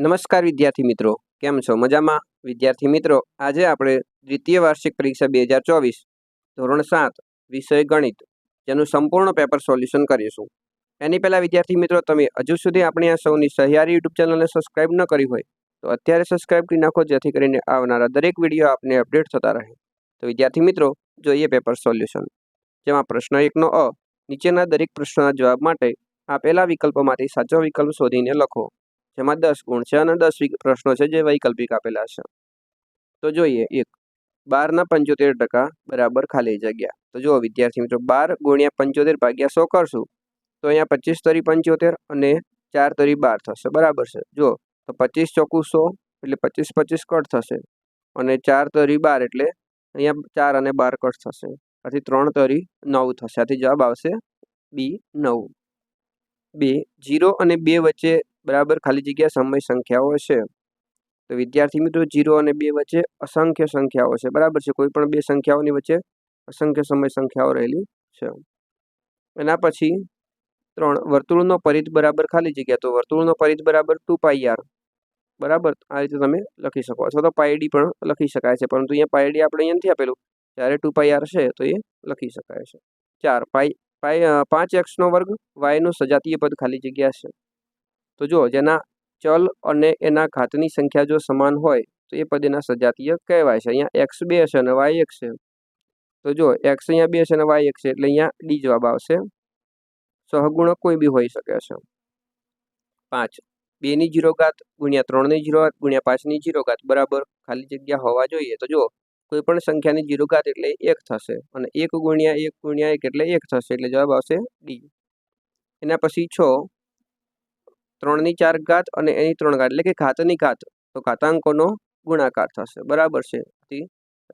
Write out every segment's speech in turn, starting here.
નમસ્કાર વિદ્યાર્થી મિત્રો, કેમ છો? મજામાં? વિદ્યાર્થી મિત્રો, આજે આપણે દ્વિતીય વાર્ષિક પરીક્ષા બે હજાર ચોવીસ, ધોરણ સાત, વિષય ગણિત, જેનું સંપૂર્ણ પેપર સોલ્યુશન કરીશું. એની પહેલાં વિદ્યાર્થી મિત્રો, તમે હજુ સુધી આપણી આ સૌની સહિયારી યુટ્યુબ ચેનલને સબસ્ક્રાઇબ ન કરી હોય, તો અત્યારે સબસ્ક્રાઇબ કરી નાખો, જેથી કરીને આવનારા દરેક વીડિયો આપને અપડેટ થતા રહે. તો વિદ્યાર્થી મિત્રો, જોઈએ પેપર સોલ્યુશન. જેમાં પ્રશ્ન એકનો અ, નીચેના દરેક પ્રશ્નોના જવાબ માટે આપેલા વિકલ્પોમાંથી સાચો વિકલ્પ શોધીને લખો. જેમાં દસ ગુણ છે અને દસ પ્રશ્નો છે જે વૈકલ્પિક આપેલા છે. તો જોઈએ, એક, બારના પંચોતેર ટકા બરાબર ખાલી જગ્યા. તો જુઓ, વિદ્યાર્થી મિત્રો, બાર ગુણ્યા પંચોતેર ભાગ્યા સો કરશું. તો અહીંયા પચીસ તરી પંચોતેર અને ચાર તરી બાર થશે. બરાબર છે. જુઓ, તો પચીસ ચોકું સો એટલે પચીસ પચીસ કટ થશે. અને ચાર તરી બાર એટલે અહીંયા ચાર અને બાર કટ થશે. આથી ત્રણ તરી નવ થશે. આથી જવાબ આવશે બી નવ. બે, જીરો અને બે વચ્ચે બરાબર ખાલી જગ્યા સમય સંખ્યાઓ છે. તો વિદ્યાર્થી મિત્રો, જીરો અને બે વચ્ચે અસંખ્ય સંખ્યાઓ છે. બરાબર છે? કોઈ પણ બે સંખ્યાઓની વચ્ચે અસંખ્ય સમય સંખ્યાઓ રહેલી છે. એના પછી ત્રણ, વર્તુળનો પરિધ બરાબર ખાલી જગ્યા. તો વર્તુળનો પરિધ બરાબર ટુ પાઈ બરાબર? આ રીતે તમે લખી શકો. અથવા તો પાયડી પણ લખી શકાય છે. પરંતુ અહીંયા પાયડી આપણે અહીંયા નથી આપેલું. જ્યારે ટુ પાઈ છે, તો એ લખી શકાય છે. ચાર, પાઈ પાય પાંચ એક્સનો વર્ગ, વાયનું સજાતીય પદ ખાલી જગ્યા છે. તો જો, જેના ચલ અને એના ઘાતની સંખ્યા જો સમાન હોય, તો એ પદ એના સજાતીય કહેવાય છે. અહીંયા એક્સ બે છે અને વાય એક છે. તો જો એક્સ અહીંયા બે છે અને વાય એક છે, એટલે અહીંયા ડી જવાબ આવશે. સહગુણક કોઈ બી હોઈ શકે છે. પાંચ. બેની જીરો ઘાત ગુણ્યા ત્રણની જીરો ઘાત ગુણ્યા પાંચની જીરો ઘાત બરાબર ખાલી જગ્યા હોવા જોઈએ. તો જો, કોઈ પણ સંખ્યાની જીરો ઘાત એટલે એક થશે અને એક ગુણ્યા એક ગુણ્યા એક એટલે એક થશે, એટલે જવાબ આવશે ડી એના પછી છ. ત્રણની ચાર ઘાત અને એની ત્રણ ઘાત, એટલે કે ઘાતની ઘાત. તો ઘાતાંકોનો ગુણાકાર થશે. બરાબર છે?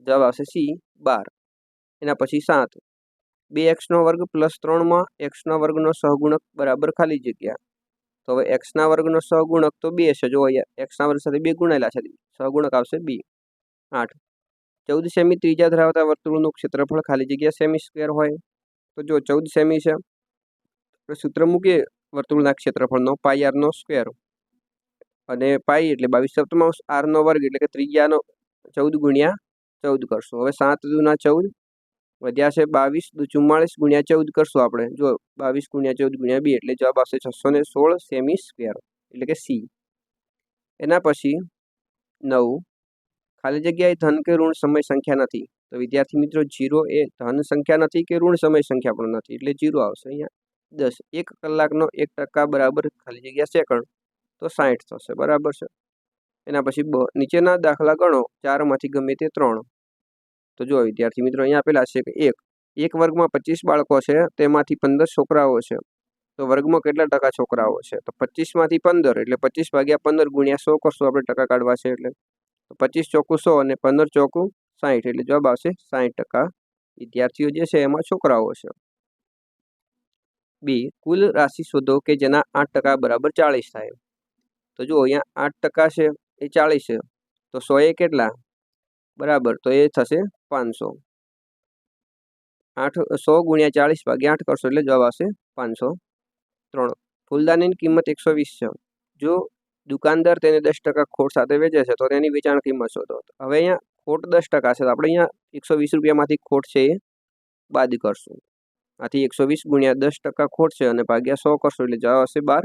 જવાબ આવશે સી, બાર. એના પછી સાત. બે એક્સનો વર્ગ પ્લસ ત્રણમાં એક્સના વર્ગનો સહગુણક બરાબર ખાલી જગ્યા. તો હવે એક્સના વર્ગનો સહગુણક તો બે છે. જો અહીંયા એક્સના વર્ગ સાથે બે ગુણેલા છે, સહગુણક આવશે બી. આઠ. ચૌદ સેમી ત્રીજા ધરાવતા વર્તુળનું ક્ષેત્રફળ ખાલી જગ્યા સેમી સ્ક્વેર હોય. તો જો ચૌદ સેમી છે સૂત્ર મૂકીએ. વર્તુળના ક્ષેત્રફળનો પાઈ આરનો સ્ક્વેર અને પાઈ એટલે બાવીસ સપ્તમાંશ આરનો વર્ગ એટલે કે ત્રિજ્યાનો ચૌદ ગુણ્યા ચૌદ કરશું. હવે સાત દુના ચૌદ વધ્યા છે બાવીસ, દુ ચુમ્માળીસ ગુણ્યા ચૌદ કરશું આપણે. જો બાવીસ ગુણ્યા ચૌદ ગુણ્યા બે એટલે જવાબ આવશે છસો ને સોળ સેમી સ્ક્વેર એટલે કે સી એના પછી નવ, ખાલી જગ્યાએ ધન કે ઋણ સમય સંખ્યા નથી. તો વિદ્યાર્થી મિત્રો, જીરો એ ધન સંખ્યા નથી કે ઋણ સમય સંખ્યા પણ નથી. એટલે જીરો આવશે અહીંયા. દસ, એક કલાકનો એક ટકા બરાબર ખાલી જગ્યા સેકન્ડ, તો સાઠ થશે, બરાબર છે? એના પછી બ, નીચેના દાખલા ગણો, ચારમાંથી ગમે તે ત્રણ. તો જો વિદ્યાર્થી મિત્રો, અહીંયા આપેલા છે કે એક એક વર્ગમાં પચીસ બાળકો છે, તેમાંથી પંદર છોકરાઓ છે. તો વર્ગમાં કેટલા ટકા છોકરાઓ છે? તો પચીસમાંથી પંદર, એટલે પચીસ ભાગ્યા પંદર ગુણ્યા સો કરશો આપણે ટકા કાઢવા છે એટલે. તો પચીસ ચોખ્ખું સો અને પંદર ચોખ્ખું સાઠ એટલે જવાબ આવશે સાઠ ટકા વિદ્યાર્થીઓ જે છે, એમાં છોકરાઓ છે. બી, કુલ રાશિ શોધો કે જેના આઠ ટકા બરાબર ચાળીસ થાય. તો જુઓ, અહીંયા આઠ ટકા છે, એ ચાળીસ છે. તો સો એ કેટલા? બરાબર, તો એ થશે પાંચસો. આઠ, સો ગુણ્યા ચાળીસ ભાગ્યા આઠ કરશો એટલે જવાબ આવશે પાંચસો ત્રણ. ફૂલદાનીની કિંમત એકસો વીસ છે. જો દુકાનદાર તેને દસ ટકા ખોટ સાથે વેચે છે, તો તેની વેચાણ કિંમત શોધો. હવે અહીંયા ખોટ દસ ટકા છે, તો આપણે અહીંયા એકસો વીસ રૂપિયામાંથી ખોટ છે એ બાદ કરશું. આથી એકસો વીસ ગુણ્યા દસ ટકા ખોટ છે અને ભાગ્યા સો કરશો એટલે જવાબ હશે બાર.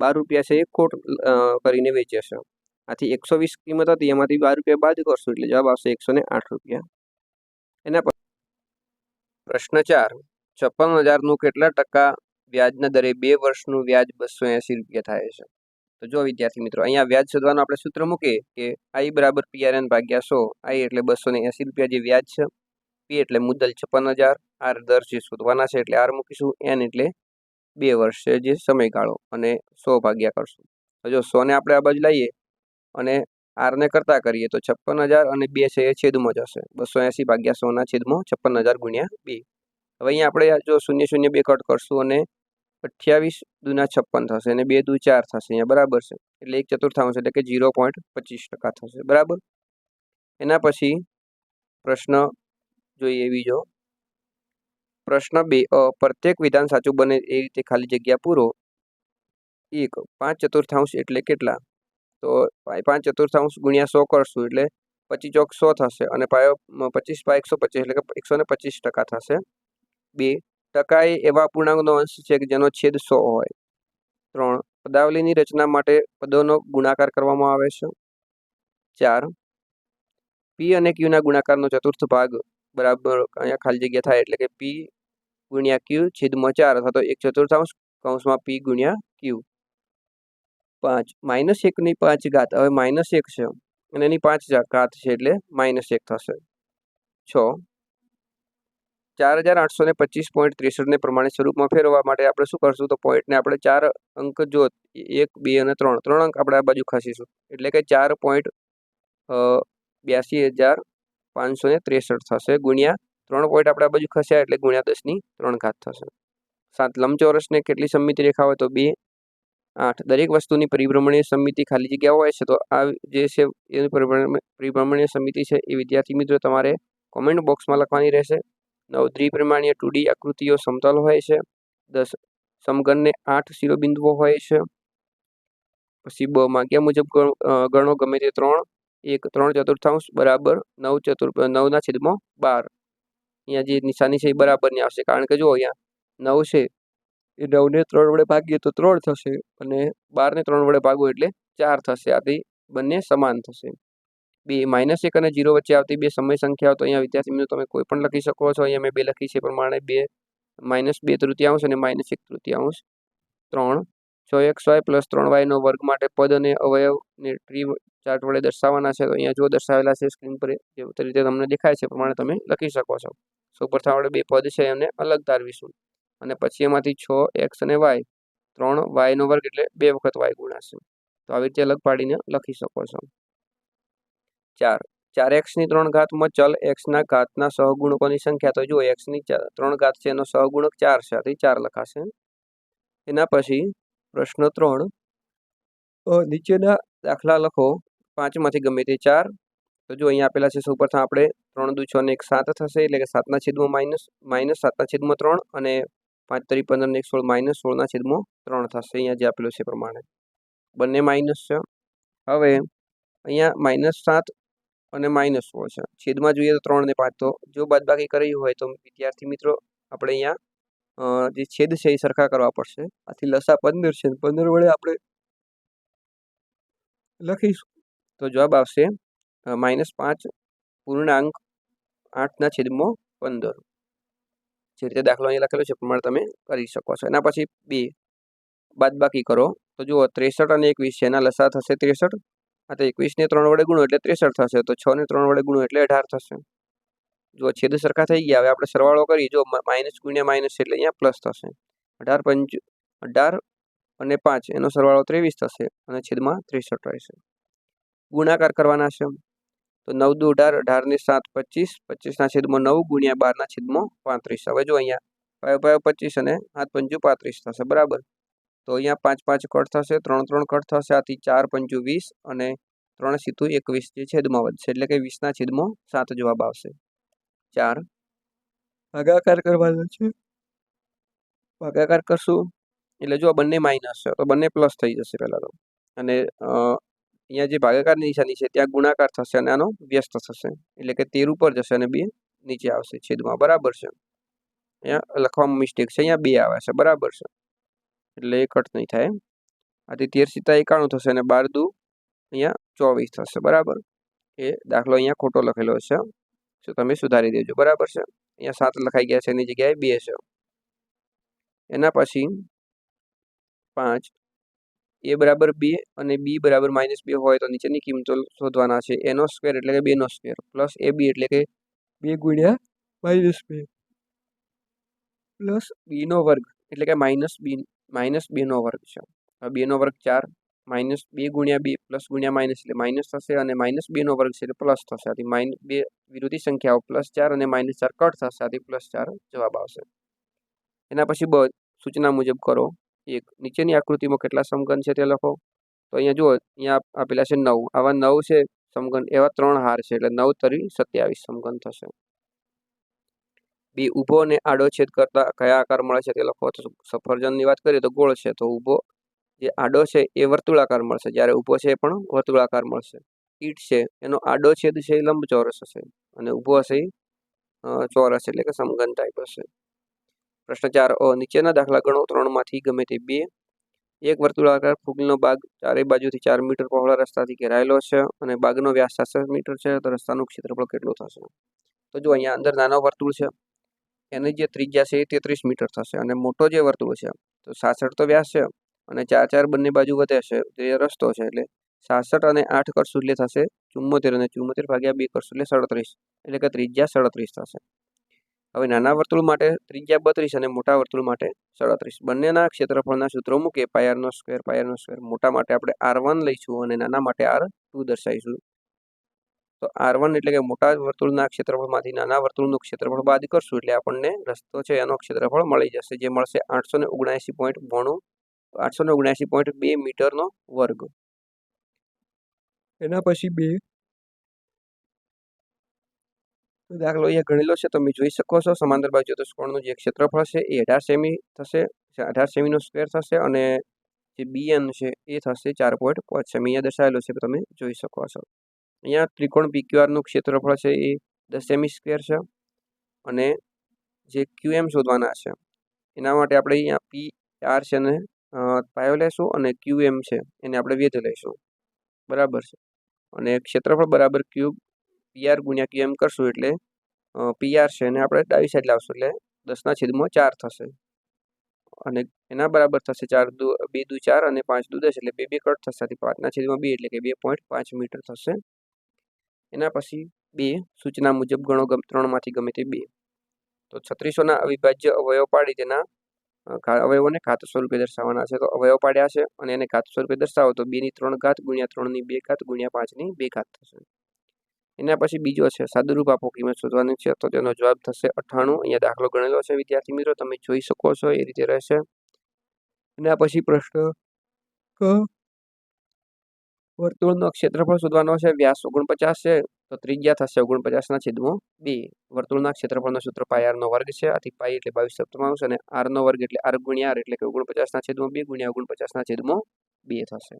બાર રૂપિયા છે એ ખોટ કરીને વેચે છે. આથી એકસો વીસ કિંમત હતી, એમાંથી બાર રૂપિયા બાદ કરશો એટલે જવાબ આવશે એકસો ને આઠ રૂપિયા. એના પર પ્રશ્ન ચાર. છપ્પન હજારનું કેટલા ટકા વ્યાજના દરે બે વર્ષનું વ્યાજ બસો એંસી રૂપિયા થાય છે? તો જો વિદ્યાર્થી મિત્રો, અહીંયા વ્યાજ શોધવાનું આપણે સૂત્ર મૂકીએ કે આઈ બરાબર પીઆરએન ભાગ્યા સો આઈ એટલે બસો ને એંસી રૂપિયા જે વ્યાજ છે પી એટલે મુદ્દલ છપ્પન હજાર, આર દર જે શોધવાના છે એટલે આર મૂકીશું, એન એટલે બે વર્ષ જે સમયગાળો અને સો ભાગ્યા કરશું. જો સોને આપણે આ બાજુ લઈએ અને આરને કરતાં કરીએ તો છપ્પન હજાર અને બે છે એ છેદમાં જશે. બસો એંસી ભાગ્યા સોના છેદમાં છપ્પન હજાર ગુણ્યા બે. હવે અહીંયા આપણે જો શૂન્ય શૂન્ય બે કટ કરશું અને અઠ્યાવીસ દુના છપ્પન થશે અને બે દુ ચાર થશે, અહીંયા બરાબર છે. એટલે એક ચતુર્થાંશ એટલે કે ઝીરો પોઈન્ટ પચીસ ટકા થશે, બરાબર? એના પછી પ્રશ્ન જોઈએ બીજો પ્રશ્ન બે, અ, પ્રત્યેક વિધાન સાચું બને એ રીતે ખાલી જગ્યા પૂરો. એક, પાંચ ચતુર્થાંશ એટલે કેટલા? તો પાંચ ચતુર્થાંશ ગુણ્યા સો કરશું એટલે પચીસ ચોક સો થશે અને પાયો પચીસ પાય એકસો પચીસ એટલે કે એકસો ને પચીસ ટકા થશે. બે ટકા એ એવા પૂર્ણાંકનો અંશ છે કે જેનો છેદ સો હોય. ત્રણ, પદાવલીની રચના માટે પદોનો ગુણાકાર કરવામાં આવે છે. ચાર, પી અને ક્યુના ગુણાકારનો ચતુર્થ ભાગ બરાબર, અહીંયા ખાલી જગ્યા થાય એટલે કે પી ગુણ્યા ક્યુ છેદમાં ચાર અથવા તો એક ચતુર્થાંશ કૌંસમાં પી ગુણ્યા ક્યુ પાંચ, માઇનસ એકની પાંચ ઘાત, હવે માઇનસ એક છે અને એની પાંચ ઘાત છે એટલે માઇનસ એક થશે. છ. ચાર હજાર આઠસો ને પચીસ પોઈન્ટ ત્રેસઠને પ્રમાણે સ્વરૂપમાં ફેરવવા માટે આપણે શું કરશું? તો પોઈન્ટને આપણે ચાર અંક જો એક, બે અને ત્રણ ત્રણ અંક આપણે આ બાજુ ખસીશું. એટલે કે ચાર પોઈન્ટ બ્યાસી હજાર પાંચસો ને ત્રેસઠ થશે. ગુણ્યા ત્રણ પોઈન્ટ આપણે બાજુ ખસ્યા એટલે ગુણ્યા દસની ત્રણ ઘાત થશે. સાત, લંબચોરસને કેટલી સમિતિ રેખા હોય તો બે, આઠ. દરેક વસ્તુની પરિભ્રમણીય સમિતિ ખાલી જગ્યા હોય છે તો આ જે છે એની પરિભ્રમણીય સમિતિ છે એ વિદ્યાર્થી મિત્રો તમારે કોમેન્ટ બોક્સમાં લખવાની રહેશે. નવ ત્રિપ્રમાણીય ટુ ડી આકૃતિઓ સમતલ હોય છે. દસ સમઘનને આઠ શિરોબિંદુઓ હોય છે. પછી બ માગ્યા મુજબ ગણો ગમે તે ત્રણ. એક, ત્રણ ચતુર્થાંશ બરાબર નવ ચતુર નવના છેદમાં બાર. અહીંયા જે નિશાની છે એ બરાબરની આવશે. કારણ કે જો અહીંયા નવ છે, એ નવને ત્રણ વડે ભાગીએ તો ત્રણ થશે અને બારને ત્રણ વડે ભાગો એટલે ચાર થશે. આથી બંને સમાન થશે. બે માઇનસ એક અને જીરો વચ્ચે આવતી બે સમય સંખ્યાઓ તો અહીંયા વિદ્યાર્થી મિત્રો તમે કોઈ પણ લખી શકો છો. અહીંયા મેં બે લખી છે પ્રમાણે બે માઇનસ બે તૃતીયાંશ અને માઇનસ એક તૃતીયાંશ. ત્રણ, છ એક્સ વાય પ્લસ ત્રણ વાયનો વર્ગ માટે પદ અને અવયવને ટ્રી ચાર્ટ વડે દર્શાવવાના છે, તો અહીંયા જો દર્શાવેલા છે સ્ક્રીન પર જે રીતે તમને દેખાય છે પ્રમાણે તમે લખી શકો છો. સૌપ્રથમ આપણે બે પદ છે એમને અલગ તારવીશું. અને પછી એમાંથી છ, એક્સ અને વાય. ત્રણ વાયનો વર્ગ એટલે બે વખત વાય ગુણાશે. તો આવી રીતે અલગ પાડીને લખી શકો છો. ચાર. ચાર એક્સની ત્રણ ઘાતમાં ચલ એક્સના ઘાતના સહગુણકોની સંખ્યા. તો જો એક્સની ત્રણ ઘાત છે એનો સહગુણક ચાર છે, આથી ચાર લખાશે. એના પછી પ્રશ્ન ત્રણ. નીચેના દાખલા લખો. પાંચમાંથી ગમે તે ચાર. તો જો અહીંયા આપેલા છે સૌપ્રથમ આપણે ત્રણ દુ છ અને એક સાત થશે, એટલે કે સાતના છેદમાં માઇનસ માઇનસ સાતના છેદમાં ત્રણ અને પાંચ તરી પંદર ને એક સોળ માઇનસ સોળના છેદમાં ત્રણ થશે, અહીંયા જે આપેલું છે પ્રમાણે. બંને માઇનસ છે. હવે અહીંયા માઇનસ સાત અને માઇનસ સોળ છે. છેદમાં જોઈએ તો ત્રણ ને પાંચ. તો જો બાદબાકી કરવી હોય તો વિદ્યાર્થી મિત્રો, આપણે અહીંયા જે છેદ છે એ સરખા કરવા પડશે. આથી લસા પંદર છે પંદર વડે આપણે લખીશું. તો જવાબ આવશે માઇનસ પાંચ પૂર્ણાંક આઠના છેદમાં પંદર. જે રીતે દાખલો અહીંયા લખેલો છે પ્રમાણે તમે કરી શકો છો. એના પછી બે. બાદબાકી કરો. તો જુઓ, ત્રેસઠ અને એકવીસ છે, એના લસા થશે ત્રેસઠ. આ તો એકવીસને ત્રણ વડે ગુણો એટલે ત્રેસઠ થશે. તો છ ને ત્રણ વડે ગુણો એટલે અઢાર થશે. જો છેદ સરખા થઈ ગયા. હવે આપણે સરવાળો કરીએ. જો માઇનસ ગુણ્યા માઇનસ એટલે અહીંયા પ્લસ થશે. અઢાર પંચ, અઢાર અને પાંચ, એનો સરવાળો ત્રેવીસ થશે અને છેદમાં ત્રેસઠ રહેશે. ગુણાકાર કરવાના છે. તો નવ દુ અઢાર, અઢારની સાત પચીસ, પચીસના છેદમાં નવ ગુણ્યા બારના છેદમાં પાંત્રીસ. હવે જો અહીંયા પાયો પાયો પચીસ અને સાત પંચુ પાંત્રીસ થશે, બરાબર? તો અહીંયા પાંચ પાંચ કટ થશે, ત્રણ ત્રણ કટ થશે, આથી ચાર પંચું વીસ અને ત્રણ સીતું એકવીસ જે છેદમાં વધશે, એટલે કે વીસના છેદમાં સાત જવાબ આવશે. ચાર. ભાગાકાર કરવાનો છે. ભાગાકાર કરશું. એટલે જો બંને માઇનસ છે, તો બંને પ્લસ થઈ જશે પહેલાં તો. અને અહીંયા જે ભાગાકારની નિશાની છે, ત્યાં ગુણાકાર થશે અને આનો વ્યસ્ત થશે. એટલે કે તેર ઉપર જશે અને બે નીચે આવશે છેદમાં. બરાબર છે. અહીંયા લખવામાં મિસ્ટેક છે. અહીંયા બે આવે છે. બરાબર છે. એટલે એ કટ નહીં થાય આથી તેર સીતા એકાણું થશે અને બાર દુ અહીંયા ચોવીસ થશે. બરાબર? એ દાખલો અહીંયા ખોટો લખેલો છે. તો તમે સુધારી દેજો. બરાબર છે? અહીંયા સાત લખાઈ ગયા છે. એની જગ્યાએ બે છે. એના પછી પાંચ એ બરાબર બે અને બી બરાબર માઇનસ બે હોય તો નીચેની કિંમતો શોધવાના છે. એનો સ્ક્વેર એટલે કે બેનો સ્ક્વેર પ્લસ એ બી એટલે કે બે ગુણ્યા માઇનસ બે. પ્લસ બીનો વર્ગ એટલે કે માઇનસ બી માઇનસ બેનો વર્ગ છે. બેનો વર્ગ ચાર માઇનસ બે ગુણ્યા બે પ્લસ ગુણ્યા માઇનસ એટલે માઇનસ થશે અને માઇનસ બેનો વર્ગ છે એટલે પ્લસ થશે. આથી માઇન બે વિરોધી સંખ્યાઓ પ્લસ ચાર અને માઇનસ ચાર કટ થશે. આથી પ્લસ ચાર જવાબ આવશે. એના પછી બ, સૂચના મુજબ કરો. એક, નીચેની આકૃતિમાં કેટલા સમઘન છે તે લખો. તો અહીંયા જુઓ, અહીંયા આપેલા છે નવ. આવા નવ છે સમઘન, એવા ત્રણ હાર છે, એટલે નવ તરી સત્યાવીસ સમઘન થશે. બે, ઊભો અને આડો છેદ કરતા કયા આકાર મળે છે તે લખો. તો સફરજનની વાત કરીએ તો ગોળ છે, તો ઊભો, જે આડો છે એ વર્તુળાકાર મળશે. જ્યારે ઊભો છે એ પણ વર્તુળાકાર મળશે. ઈંટ છે, એનો આડો છેદ છે એ લંબચોરસ હશે. અને ઊભો હશે એ ચોરસ, એટલે કે સમઘન ટાઈપ હશે. પ્રશ્ન ચાર નીચેના દાખલા ગણો ત્રણમાંથી ગમે તે બે. એક વર્તુળાકાર ફૂગનો બાગ ચારે બાજુથી ચાર મીટર પહોળા રસ્તાથી ઘેરાયેલો છે અને બાગનો વ્યાસ સાતસઠ મીટર છે. તો રસ્તાનું ક્ષેત્રફળ કેટલું થશે? તો જો અહીંયા અંદર નાનો વર્તુળ છે, એની જે ત્રિજ્યા છે એ તેત્રીસ મીટર થશે અને મોટો જે વર્તુળ છે, તો સાસઠ તો વ્યાસ છે અને ચાર ચાર બંને બાજુ વધે છે, તે રસ્તો છે એટલે સાસઠ અને આઠ કરશુલ્ય થશે ચુમ્મોતેર અને ચુમ્મોતેર ભાગ્યા બે કરસુલ્ય સડત્રીસ, એટલે કે ત્રિજ્યા સડત્રીસ થશે. હવે નાના વર્તુળ માટે ત્રિજ્યા બત્રીસ અને મોટા વર્તુળ માટે સડત્રીસ. બંનેના ક્ષેત્રફળના સૂત્રો મૂકીએ. પાયરનો સ્ક્વેર પાયરનો સ્ક્વેર મોટા માટે આપણે આર લઈશું અને નાના માટે આર ટુ દર્શાવીશું. તો આર એટલે કે મોટા વર્તુળના ક્ષેત્રફળમાંથી નાના વર્તુળનું ક્ષેત્રફળ બાદ કરશું એટલે આપણને રસ્તો છે એનો ક્ષેત્રફળ મળી જશે, જે મળશે આઠસો ને ઓગણએંસી પોઈન્ટ બોણું આઠસો ને ઓગણએંસી પોઈન્ટ બે મીટરનો વર્ગ. એના પછી બે દાખલો અહીંયા ગણેલો છે તમે જોઈ શકો છો. સમાંતર બાજુ ચતુષ્કોણનું જે ક્ષેત્રફળ છે એ અઢાર સેમી થશે અઢાર સેમીનો સ્ક્વેર થશે અને જે બીએન છે એ થશે ચાર પોઈન્ટ પાંચ સેમી. અહીંયા દર્શાવેલો છે તમે જોઈ શકો છો. અહીંયા ત્રિકોણ પીક્યુઆરનું ક્ષેત્રફળ છે એ દસ સેમી સ્ક્વેર છે અને જે ક્યુએમ શોધવાના છે, એના માટે આપણે અહીંયા પી આર છે ને પાયો લેશું અને ક્યુએમ છે એને આપણે વેધ લઈશું બરાબર છે. અને ક્ષેત્રફળ બરાબર ક્યુબ પીઆર ગુણ્યા ક્યુએમ કરશું એટલે પીઆર છે એને આપણે ડાબી સાઈડ લાવશું એટલે દસના છેદમાં ચાર થશે. અને એના બરાબર થશે ચાર દુ, બે દુ ચાર અને પાંચ દુ દસ એટલે બે બે કટ થશે પાંચના છેદમાં બે એટલે કે બે પોઈન્ટ પાંચ મીટર થશે. એના પછી બે સૂચના મુજબ ગણો ત્રણમાંથી ગમે તે બે. તો છત્રીસોના અવિભાજ્ય અવયવ પાડી તેના અવયવોને ઘાત સ્વરૂપે દર્શાવવાના છે. તો અવયવ પાડ્યા છે અને એને ઘાત સ્વરૂપે દર્શાવો તો બેની ત્રણ ઘાત ગુણ્યા ત્રણની બે ઘાત ગુણ્યા પાંચની બે ઘાત થશે. એના પછી બીજો છે, સાદુરૂપ આપો કિંમત શોધવાની છે, તો તેનો જવાબ થશે અઠ્ઠાણું અહીંયા દાખલો ગણેલો છે, વિદ્યાર્થી મિત્રો, તમે જોઈ શકો છો, એ રીતે રહેશે. એના પછી પ્રશ્ન વર્તુળનો ક્ષેત્રફળ શોધવાનો છે, વ્યાસ ઓગણપચાસ છે, તો ત્રિજ્યા થશે ઓગણપચાસના છેદમાં બે. વર્તુળના ક્ષેત્રફળનો સૂત્ર પાય આરનો વર્ગ છે, આથી પાય એટલે બાવીસ સપ્તમાંશ અને આરનો વર્ગ એટલે આર ગુણ્યા એટલે કે ઓગણપચાસના છેદમાં બે ગુણ્યા ઓગણપચાસના છેદમાં બે થશે.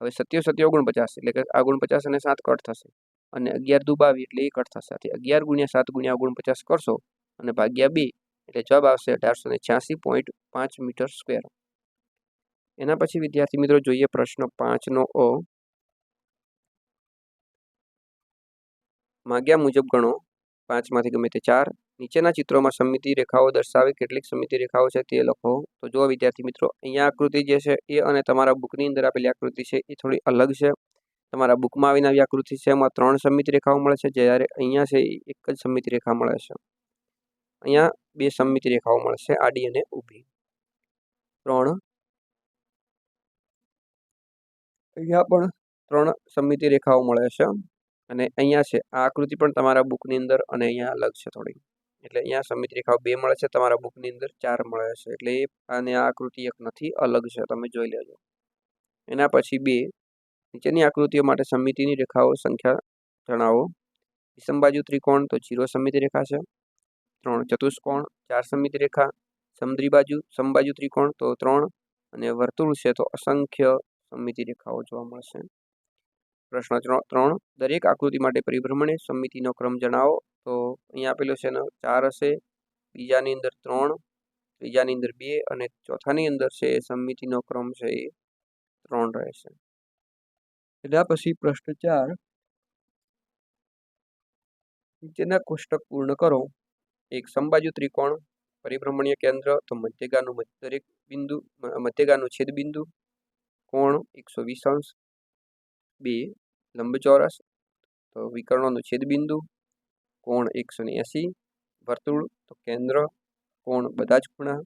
હવે સત્યો સત્ય ઓગણપચાસ, એટલે કે આ ઓગણપચાસ અને સાત કટ થશે. અને અગિયાર દુ બાવીસ એટલે એક કટ થશે અગિયાર ગુણ્યા સાત ગુણ્યા ઓગણપચાસ કરશો અને ભાગ્યા બે એટલે જવાબ આવશે અઢારસો ને છ્યાસી પોઈન્ટ પાંચ મીટર સ્ક્વેર એના પછી વિદ્યાર્થી મિત્રો જોઈએ પ્રશ્ન પાંચનો અ. માગ્યા મુજબ ગણો. પાંચમાંથી ગમે તે ચાર. નીચેના ચિત્રોમાં સમિતિ રેખાઓ દર્શાવે કેટલીક સમિતિ રેખાઓ છે તે લખો. તો જો વિદ્યાર્થી મિત્રો, અહીંયા આકૃતિ જે છે એ અને તમારા બુકની અંદર આપેલી આકૃતિ છે એ થોડી અલગ છે. તમારા બુકમાં આવીને આવી આકૃતિ છે, એમાં ત્રણ સમમિત રેખાઓ મળે છે જ્યારે અહીંયા છે એક જ સમમિત રેખા મળે છે. અહીંયા બે સમમિત રેખાઓ મળશે આડી અને ઊભી. ત્રણ અહીંયા પણ ત્રણ સમિતિ રેખાઓ મળે છે અને અહીંયા છે, આ આકૃતિ પણ તમારા બુકની અંદર અને અહીંયા અલગ છે થોડી. એટલે અહીંયા સમિતિ રેખાઓ બે મળે છે, તમારા બુકની અંદર ચાર મળે છે. એટલે અને આ આકૃતિ એક નથી, અલગ છે, તમે જોઈ લેજો. એના પછી બે નીચેની આકૃતિઓ માટે સમિતિની રેખાઓ, સંખ્યા જણાવો. વિષમબાજુ ત્રિકોણ તો જીરો સમિતિ રેખા છે. ત્રણ ચતુષ્કોણ, ચાર સમિતિ રેખા. સમદ્રી બાજુ સમબાજુ ત્રિકોણ તો ત્રણ. અને વર્તુળ છે તો અસંખ્ય સમિતિ રેખાઓ જોવા મળશે. પ્રશ્ન ત્રણ દરેક આકૃતિ માટે પરિભ્રમણે સમિતિનો ક્રમ જણાવો. તો અહીંયા આપેલો છે એનો ચાર હશે, બીજાની અંદર ત્રણ, ત્રીજાની અંદર બે અને ચોથાની અંદર છે એ સમમિતિનો ક્રમ છે એ ત્રણ રહેશે. એના પછી પ્રશ્ન ચાર નીચેના કોષ્ટક પૂર્ણ કરો. એક સંબાજુ ત્રિકોણ, પરિભ્રમણીય કેન્દ્ર, તો મધ્યગાનું દરેક બિંદુ મધ્યગાનું છેદ બિંદુ કોણ, એકસો વીસ અંશ. બે, લંબચોરસ, તો વિકર્ણોનું છેદ બિંદુ કોણ, એકસો એંસી વર્તુળ, તો કેન્દ્ર. કોણ, બધા જ ખૂણા.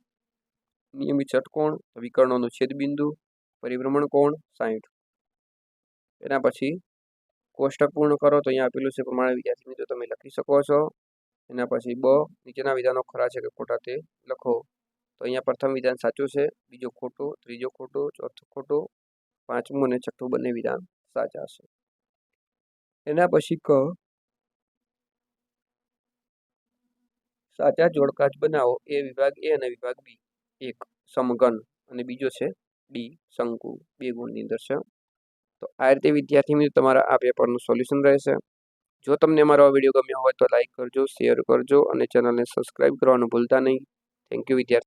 નિયમિત ષટકોણ વિકર્ણોનું છેદ બિંદુ પરિભ્રમણ કોણ, સાહીઠ. એના પછી કોષ્ટક પૂર્ણ કરો તો અહીંયા આપેલું છે પ્રમાણે વિદ્યાર્થી મિત્રો તમે લખી શકો છો. એના પછી બ, નીચેના વિધાનો ખરા છે કે ખોટા તે લખો. તો અહીંયા પ્રથમ વિધાન સાચું છે, બીજો ખોટું, ત્રીજો ખોટું, ચોથું ખોટું, પાંચમું અને છઠ્ઠું બંને વિધાન સાચા છે. એના પછી ક, સાચા જોડકા જ બનાવો, એ વિભાગ એ અને વિભાગ બી. એક, સમઘન અને બીજો છે ડી, શંકુ. બે ગુણની અંદર છે. તો આ રીતે વિદ્યાર્થી મિત્રો તમારા આ પેપરનું સોલ્યુશન રહેશે. જો તમને અમારો આ વીડિયો ગમ્યો હોય તો લાઈક કરજો શેર કરજો અને ચેનલને સબસ્ક્રાઈબ કરવાનું ભૂલતા નહીં. થેન્ક યુ વિદ્યાર્થી